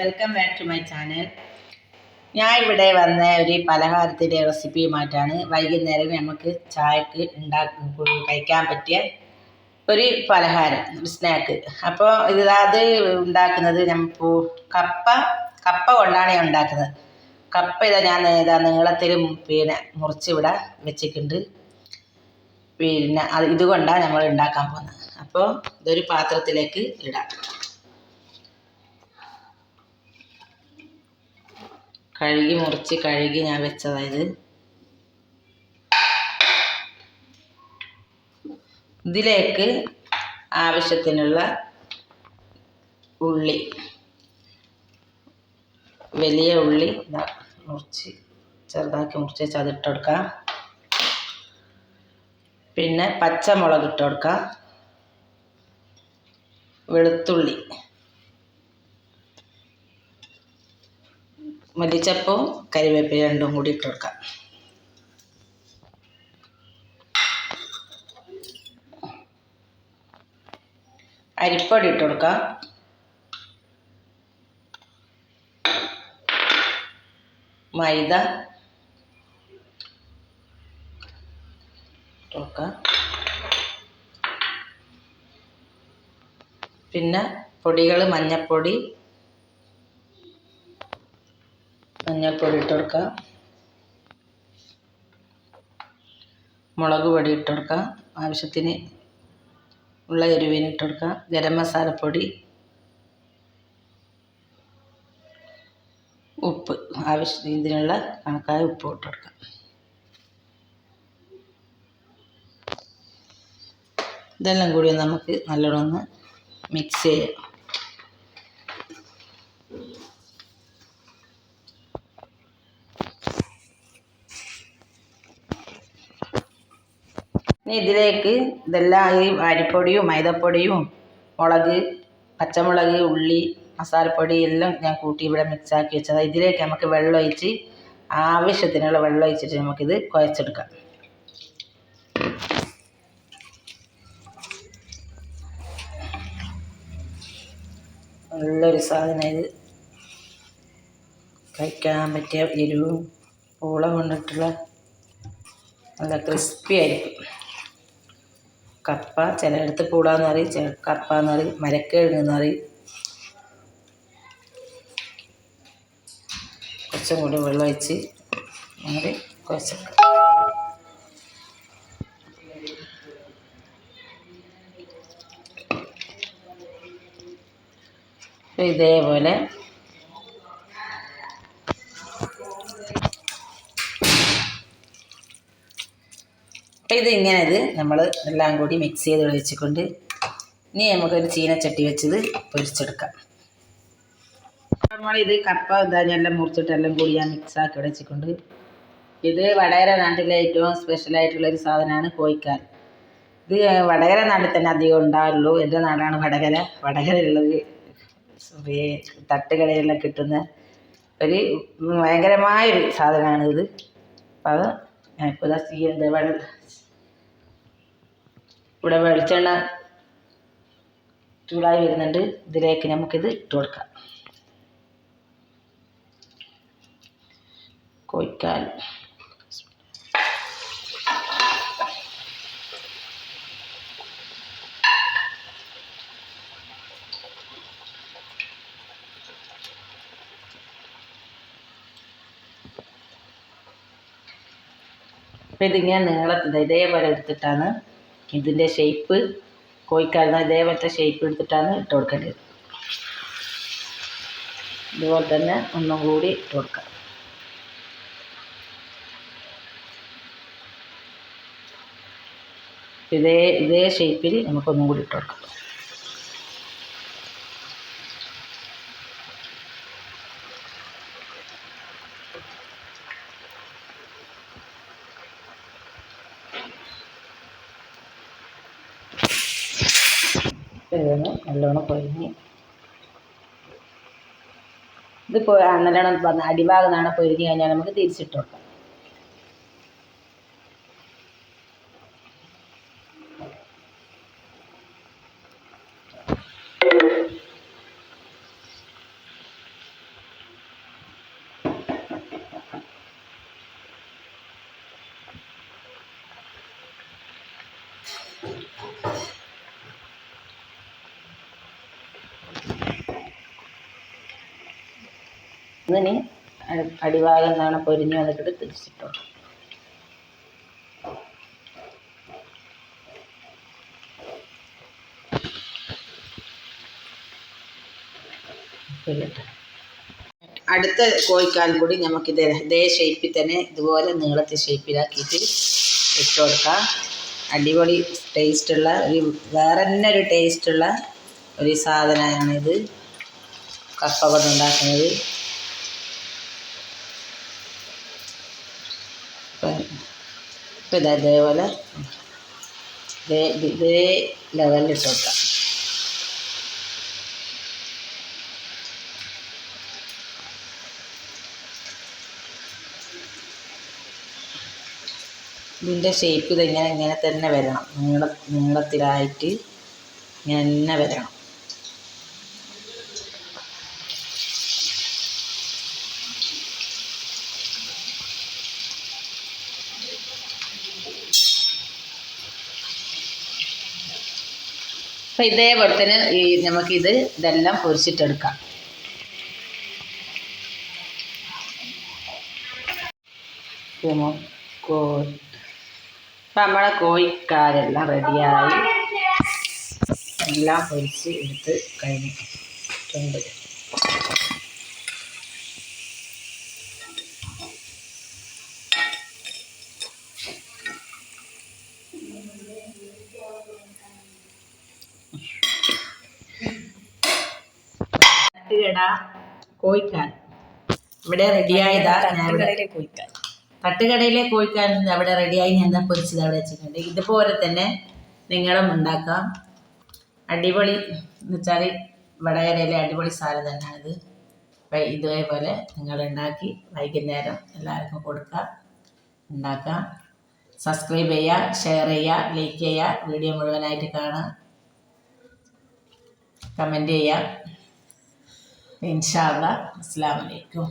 Welcome back to my channel ഞാൻ ഇവിടെ വന്ന ഒരു പലഹാരത്തിന്റെ റെസിപ്പിയുമായിട്ടാണ് വൈകുന്നേരം നമുക്ക് ചായക്ക് ഉണ്ടാക്കി കഴിക്കാൻ പറ്റിയ ഒരു പലഹാരം ഒരു സ്നാക്ക് അപ്പോൾ ഇത് ഉണ്ടാക്കുന്നത് നമുക്ക് കപ്പ കപ്പ കൊണ്ടാണ് ഞാൻ ഉണ്ടാക്കുന്നത്. കപ്പ ഇതാ ഞാൻ ഇതാ നീളത്തിൽ പിന്നെ മുറിച്ച് ഇവിടെ വെച്ചിട്ടുണ്ട്. പിന്നെ അത് ഇതുകൊണ്ടാണ് നമ്മൾ ഉണ്ടാക്കാൻ പോകുന്നത്. അപ്പോൾ ഇതൊരു പാത്രത്തിലേക്ക് ഇടാം. കഴുകി മുറിച്ച് കഴുകി ഞാൻ വെച്ചതായത് ഇതിലേക്ക് ആവശ്യത്തിനുള്ള ഉള്ളി വലിയ ഉള്ളി ഇതാ മുറിച്ച് ചെറുതാക്കി മുറിച്ച് വെച്ച് അതിട്ട് കൊടുക്കാം. പിന്നെ പച്ചമുളക് ഇട്ട് കൊടുക്കാം. വെളുത്തുള്ളി. മല്ലിച്ചപ്പവും കരിവേപ്പില രണ്ടും കൂടി ഇട്ട് കൊടുക്കാം. അരിപ്പൊടി ഇട്ട് കൊടുക്കാം. മൈദ പിന്നെ പൊടികൾ മഞ്ഞൾപ്പൊടി മഞ്ഞൾപ്പൊടി ഇട്ട് കൊടുക്കുക മുളക് പൊടി ഇട്ട് കൊടുക്കുക ആവശ്യത്തിന് ഉള്ള എരിവിന് ഇട്ട് കൊടുക്കുക ഗരം മസാലപ്പൊടി. ഉപ്പ്. ആവശ്യത്തിന് ഇതിനുള്ള കണക്കായ ഉപ്പ് ഇട്ട് കൊടുക്കുക ഇതെല്ലാം കൂടി നമുക്ക് നല്ലോണം ഒന്ന് മിക്സ് ചെയ്യാം. ഇനി ഇതിലേക്ക് ഇതെല്ലാം ഈ അരിപ്പൊടിയും മൈദപ്പൊടിയും മുളക് പച്ചമുളക് ഉള്ളി മസാലപ്പൊടി എല്ലാം ഞാൻ കൂട്ടി ഇവിടെ മിക്സാക്കി വെച്ചത്. ഇതിലേക്ക് നമുക്ക് വെള്ളം ഒഴിച്ച് ആവശ്യത്തിനുള്ള വെള്ളം ഒഴിച്ചിട്ട് നമുക്കിത് കുഴച്ചെടുക്കാം. നല്ലൊരു സാധനം ഇത്. കഴിക്കാൻ പറ്റിയ എരിവും പൂള കൊണ്ടിട്ടുള്ള നല്ല ക്രിസ്പി ആയിരിക്കും. കപ്പ ചിലയിടത്ത് ചില കപ്പ എന്ന് പറയും. കുറച്ചും കൂടി വെള്ളം ഒഴിച്ച് അങ്ങനെ കുറച്ച്. ഇതേപോലെ അപ്പം ഇത് ഇങ്ങനെ ഇത് നമ്മൾ എല്ലാം കൂടി മിക്സ് ചെയ്ത് വെച്ചുകൊണ്ട് ഇനി നമുക്കൊരു ചീനച്ചട്ടി വെച്ചത് പൊരിച്ചെടുക്കാം. നമ്മളിത് കപ്പ എന്താ എല്ലാം മുറിച്ചിട്ട് എല്ലാം കൂടി ഞാൻ മിക്സ് ആക്കി വെച്ചിട്ടുണ്ട് ഇത് വടകര നാട്ടിലെ ഏറ്റവും സ്പെഷ്യലായിട്ടുള്ള ഒരു സാധനമാണ് കോയിക്കാൽ ഇത് വടകര നാട്ടിൽ തന്നെ അധികം ഉണ്ടാവുള്ളൂ. എന്റെ നാടാണ് വടകര. വടകരയുള്ളത് തട്ടുകടയിലെല്ലാം കിട്ടുന്ന ഒരു ഭയങ്കരമായൊരു സാധനമാണിത്. ഇത് അപ്പം അത് ഞാനിപ്പോൾ ഇതാ എന്താ വെള്ള ഇവിടെ വെളിച്ചെണ്ണ ചൂടായി വരുന്നുണ്ട്. ഇതിലേക്ക് നമുക്കിത് ഇട്ട് കൊടുക്കാം. കോഴിക്കാൽ. അപ്പം ഇതിങ്ങനെ നീളത്തിൽ ഇതേപോലെ എടുത്തിട്ടാണ് ഇതിന്റെ ഷേപ്പ് കോഴിക്കാരുന്ന ഇതേപോലത്തെ ഷേപ്പ് എടുത്തിട്ടാണ് ഇട്ട് കൊടുക്കേണ്ടത്. ഇതുപോലെ തന്നെ ഒന്നും കൂടി ഇട്ട് കൊടുക്കാം. ഇതേ ഇതേ ഷേപ്പിൽ നമുക്കൊന്നും കൂടി ഇട്ട് കൊടുക്കാം. ഇതൊന്ന് നല്ലോണം പൊരിഞ്ഞ് ഇത് നല്ലോണം അടിഭാഗം നാളെ പൊരിഞ്ഞ് കഴിഞ്ഞാൽ നമുക്ക് തിരിച്ചിട്ട് കൊടുക്കാം. അ- അടിഭാഗം എന്താണ് പൊരിഞ്ഞ് വന്നിട്ട് തിരിച്ചിട്ടോ. അടുത്ത കോഴിക്കാലും കൂടി നമുക്ക് ഇതേ ഇതേ ഷേപ്പിൽ തന്നെ ഇതുപോലെ നീളത്തെ ഷേപ്പിലാക്കിയിട്ട് ഇട്ട് കൊടുക്കാം. അടിപൊളി ടേസ്റ്റുള്ള ഒരു വേറെ തന്നെ ഒരു ടേസ്റ്റുള്ള ഒരു സാധനമാണിത്. കപ്പ കൊണ്ട് ഉണ്ടാക്കുന്നത്. ഇപ്പം അതേപോലെ ഇതേ ഇതേ ലെവലിൽ ഇട്ട് കൊടുക്കാം ഇതിന്റെ ഷേപ്പ് ഇതിങ്ങനെ ഇങ്ങനെ തന്നെ വരണം. നീള നീളത്തിലായിട്ട് ഇങ്ങനെ തന്നെ വരണം. അപ്പം ഇതേപോലെ തന്നെ ഈ നമുക്കിത് ഇതെല്ലാം പൊരിച്ചിട്ടെടുക്കാം. ഇപ്പം നമ്മളെ കോഴിക്കാരെല്ലാം റെഡിയായി. എല്ലാം പൊരിച്ച് എടുത്ത് കഴിഞ്ഞിട്ടുണ്ട്. തട്ടുകട കോയിക്കാൻ ഇവിടെ റെഡിയായതാ ഞാൻ ഇവിടെ. കോഴിക്കാൻ തട്ടുകടയിലെ കോഴിക്കാൻ അവിടെ റെഡിയായി ഞാൻ പൊരിച്ചത് അവിടെ വെച്ചിട്ടുണ്ട്. ഇതുപോലെ തന്നെ നിങ്ങളും ഉണ്ടാക്കാം. അടിപൊളി എന്ന് വെച്ചാൽ വടകരയിലെ അടിപൊളി സാധനം തന്നെയാണിത്. ഇതേപോലെ നിങ്ങൾ ഉണ്ടാക്കി വൈകുന്നേരം എല്ലാവർക്കും കൊടുക്കാം ഉണ്ടാക്കാം. സബ്സ്ക്രൈബ് ചെയ്യുക ഷെയർ ചെയ്യുക ലൈക്ക് ചെയ്യുക വീഡിയോ മുഴുവനായിട്ട് കാണാം കമന്റ് ചെയ്യുക. ഇൻഷാ അല്ലാ അസ്സാം വലൈക്കും